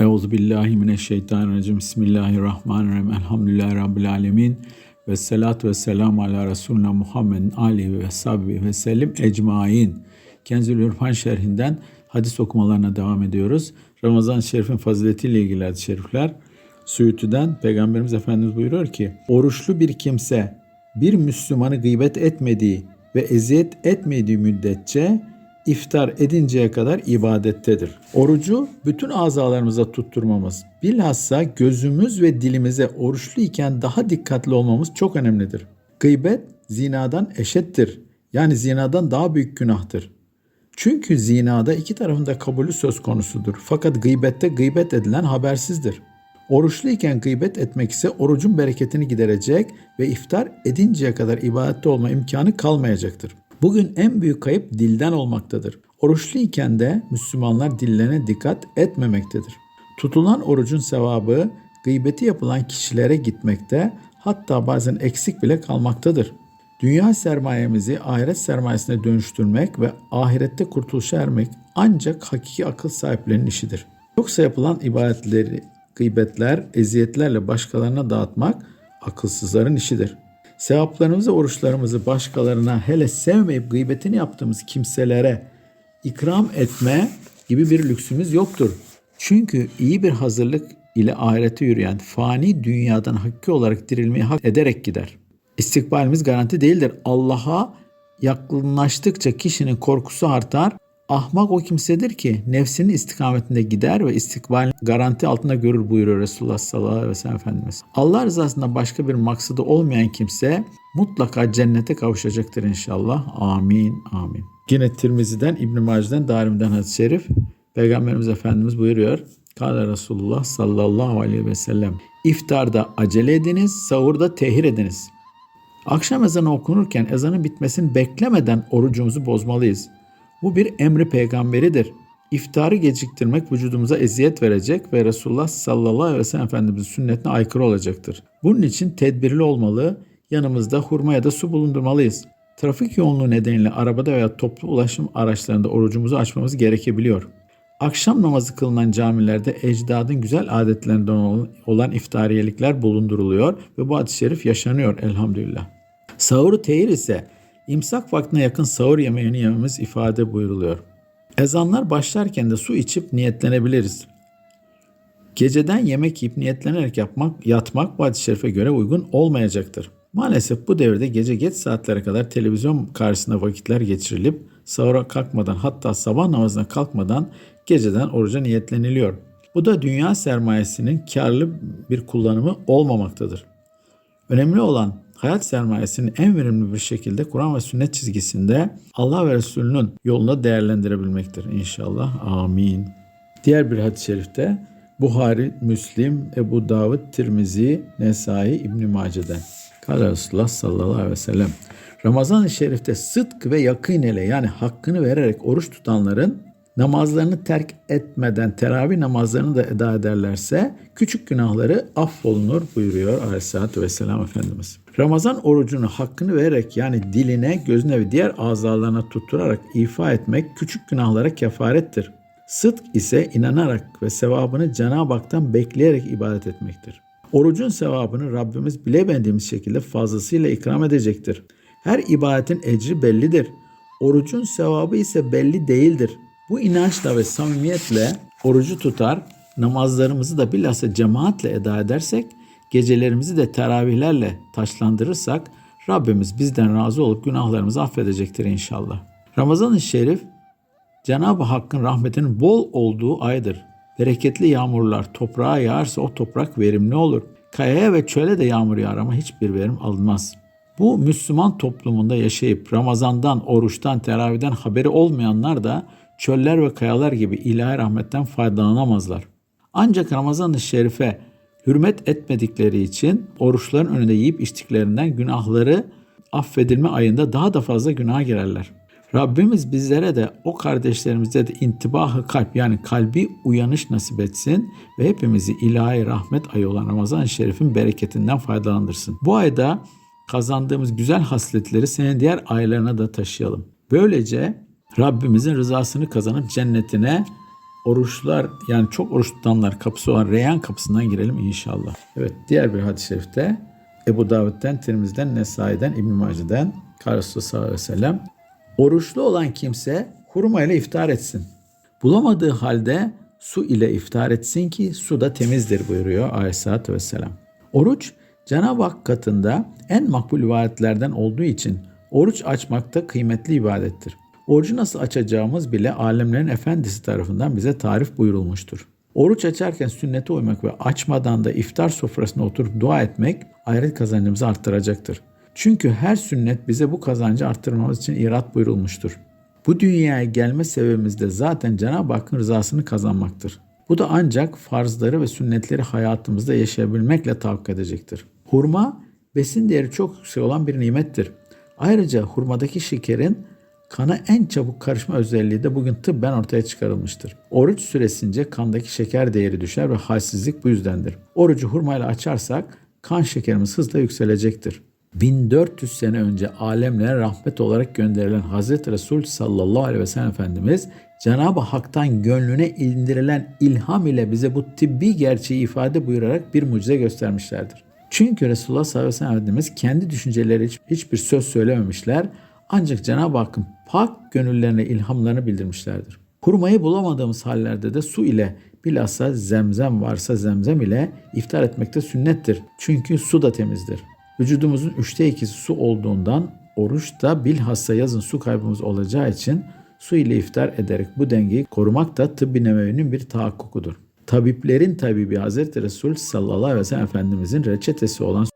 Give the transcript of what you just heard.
Euzu billahi mineşşeytanirracim. Bismillahirrahmanirrahim. Elhamdülillahi rabbil alamin. Ve salatu ve selamu ala Resulina Muhammedin alihi ve sahbihi ve sellim ecmain. Kenzül İrfan şerhinden hadis okumalarına devam ediyoruz. Ramazan-ı Şerif'in faziletiyle ilgili hadis-i şerifler. Suyuti'den Peygamberimiz Efendimiz buyuruyor ki, oruçlu bir kimse bir Müslümanı gıybet etmediği ve eziyet etmediği müddetçe iftar edinceye kadar ibadettedir. Orucu bütün azalarımıza tutturmamız, bilhassa gözümüz ve dilimize oruçlu iken daha dikkatli olmamız çok önemlidir. Gıybet zinadan eşittir. Yani zinadan daha büyük günahtır. Çünkü zinada iki tarafında kabulü söz konusudur. Fakat gıybette gıybet edilen habersizdir. Oruçlu iken gıybet etmek ise orucun bereketini giderecek ve iftar edinceye kadar ibadette olma imkanı kalmayacaktır. Bugün en büyük kayıp dilden olmaktadır. Oruçlu iken de Müslümanlar dillerine dikkat etmemektedir. Tutulan orucun sevabı gıybeti yapılan kişilere gitmekte hatta bazen eksik bile kalmaktadır. Dünya sermayemizi ahiret sermayesine dönüştürmek ve ahirette kurtuluşa ermek ancak hakiki akıl sahiplerinin işidir. Yoksa yapılan ibadetleri, gıybetler, eziyetlerle başkalarına dağıtmak akılsızların işidir. Sevaplarımızı, oruçlarımızı başkalarına hele sevmeyip gıybetini yaptığımız kimselere ikram etme gibi bir lüksümüz yoktur. Çünkü iyi bir hazırlık ile ahirete yürüyen fani dünyadan hakiki olarak dirilmeyi hak ederek gider. İstikbalimiz garanti değildir. Allah'a yakınlaştıkça kişinin korkusu artar. Ahmak o kimsedir ki nefsinin istikametinde gider ve istikbal garanti altında görür buyuruyor Resulullah sallallahu aleyhi ve sellem Efendimiz. Allah rızasında başka bir maksadı olmayan kimse mutlaka cennete kavuşacaktır inşallah. Amin, amin. Yine Tirmizi'den, İbn-i Mace'den, Darim'den hadis-i şerif. Peygamberimiz Efendimiz buyuruyor. Kale Resulullah sallallahu aleyhi ve sellem. İftarda acele ediniz, sahurda tehir ediniz. Akşam ezanı okunurken ezanın bitmesini beklemeden orucumuzu bozmalıyız. Bu bir emri peygamberidir. İftarı geciktirmek vücudumuza eziyet verecek ve Resulullah sallallahu aleyhi ve sellem Efendimizin sünnetine aykırı olacaktır. Bunun için tedbirli olmalı, yanımızda hurma ya da su bulundurmalıyız. Trafik yoğunluğu nedeniyle arabada veya toplu ulaşım araçlarında orucumuzu açmamız gerekebiliyor. Akşam namazı kılınan camilerde ecdadın güzel adetlerinden olan iftariyelikler bulunduruluyor ve bu hadis-i şerif yaşanıyor elhamdülillah. Sahuru tehir ise imsak vaktine yakın sahur yemeğini yememiz ifade buyuruluyor. Ezanlar başlarken de su içip niyetlenebiliriz. Geceden yemek yiyip niyetlenerek yapmak, yatmak hadis-i şerife göre uygun olmayacaktır. Maalesef bu devirde gece geç saatlere kadar televizyon karşısında vakitler geçirilip sahura kalkmadan hatta sabah namazına kalkmadan geceden oruca niyetleniliyor. Bu da dünya sermayesinin karlı bir kullanımı olmamaktadır. Önemli olan hayat sermayesini en verimli bir şekilde Kur'an ve sünnet çizgisinde Allah ve Resulünün yolunda değerlendirebilmektir inşallah. Amin. Diğer bir hadis-i şerifte Buhari, Müslim, Ebu Davud, Tirmizi, Nesai, İbn Mace'den. Kale Resulullah sallallahu aleyhi ve sellem. Ramazan-ı Şerif'te sıdk ve yakın ile yani hakkını vererek oruç tutanların namazlarını terk etmeden teravih namazlarını da eda ederlerse küçük günahları affolunur buyuruyor Aleyhisselatü Vesselam Efendimiz. Ramazan orucunu hakkını vererek yani diline, gözüne ve diğer azalarına tutturarak ifa etmek küçük günahlara kefarettir. Sıdk ise inanarak ve sevabını Cenab-ı Hak'tan bekleyerek ibadet etmektir. Orucun sevabını Rabbimiz bilemediğimiz şekilde fazlasıyla ikram edecektir. Her ibadetin ecri bellidir. Orucun sevabı ise belli değildir. Bu inançla ve samimiyetle orucu tutar, namazlarımızı da bilhassa cemaatle eda edersek, gecelerimizi de teravihlerle taşlandırırsak Rabbimiz bizden razı olup günahlarımızı affedecektir inşallah. Ramazan-ı Şerif Cenab-ı Hakk'ın rahmetinin bol olduğu aydır. Bereketli yağmurlar toprağa yağarsa o toprak verimli olur. Kayaya ve çöle de yağmur yağar ama hiçbir verim alınmaz. Bu Müslüman toplumunda yaşayıp Ramazan'dan, oruçtan, teravihden haberi olmayanlar da çöller ve kayalar gibi ilahi rahmetten faydalanamazlar. Ancak Ramazan-ı Şerif'e hürmet etmedikleri için oruçların önünde yiyip içtiklerinden günahları affedilme ayında daha da fazla günaha girerler. Rabbimiz bizlere de o kardeşlerimize de intibahı kalp yani kalbi uyanış nasip etsin ve hepimizi ilahi rahmet ayı olan Ramazan-ı Şerif'in bereketinden faydalandırsın. Bu ayda kazandığımız güzel hasletleri senin diğer aylarına da taşıyalım. Böylece Rabbimizin rızasını kazanıp cennetine oruçlar yani çok oruç tutanlar kapısı olan Reyhan kapısından girelim inşallah. Evet diğer bir hadis-i şerifte Ebu Davud'den, Tirmiz'den, Nesai'den, İbn-i Mace'den Resulullah sallallahu aleyhi ve sellem oruçlu olan kimse hurma ile iftar etsin. Bulamadığı halde su ile iftar etsin ki su da temizdir buyuruyor aleyhissalatü vesselam. Oruç Cenab-ı Hak katında en makbul ibadetlerden olduğu için oruç açmak da kıymetli ibadettir. Orucu nasıl açacağımız bile alemlerin efendisi tarafından bize tarif buyurulmuştur. Oruç açarken sünnete uymak ve açmadan da iftar sofrasına oturup dua etmek ahiret kazancımızı arttıracaktır. Çünkü her sünnet bize bu kazancı arttırmamız için irat buyurulmuştur. Bu dünyaya gelme sebebimiz de zaten Cenab-ı Hakk'ın rızasını kazanmaktır. Bu da ancak farzları ve sünnetleri hayatımızda yaşayabilmekle tahakkuk edecektir. Hurma, besin değeri çok yüksek olan bir nimettir. Ayrıca hurmadaki şekerin kana en çabuk karışma özelliği de bugün tıbben ortaya çıkarılmıştır. Oruç süresince kandaki şeker değeri düşer ve halsizlik bu yüzdendir. Orucu hurmayla açarsak kan şekerimiz hızla yükselecektir. 1400 sene önce alemlere rahmet olarak gönderilen Hazreti Resul sallallahu aleyhi ve sellem Efendimiz Cenab-ı Hak'tan gönlüne indirilen ilham ile bize bu tıbbi gerçeği ifade buyurarak bir mucize göstermişlerdir. Çünkü Resulullah sallallahu aleyhi ve sellem Efendimiz kendi düşünceleri hiç, hiçbir söz söylememişler ancak Cenab-ı Hakk'ın pak gönüllerine ilhamlarını bildirmişlerdir. Hurmayı bulamadığımız hallerde de su ile bilhassa zemzem varsa zemzem ile iftar etmekte sünnettir. Çünkü su da temizdir. Vücudumuzun üçte ikisi su olduğundan oruçta bilhassa yazın su kaybımız olacağı için su ile iftar ederek bu dengeyi korumak da tıbbi nebevinin bir tahakkukudur. Tabiplerin tabibi Hazreti Resul sallallahu aleyhi ve sellem Efendimizin reçetesi olan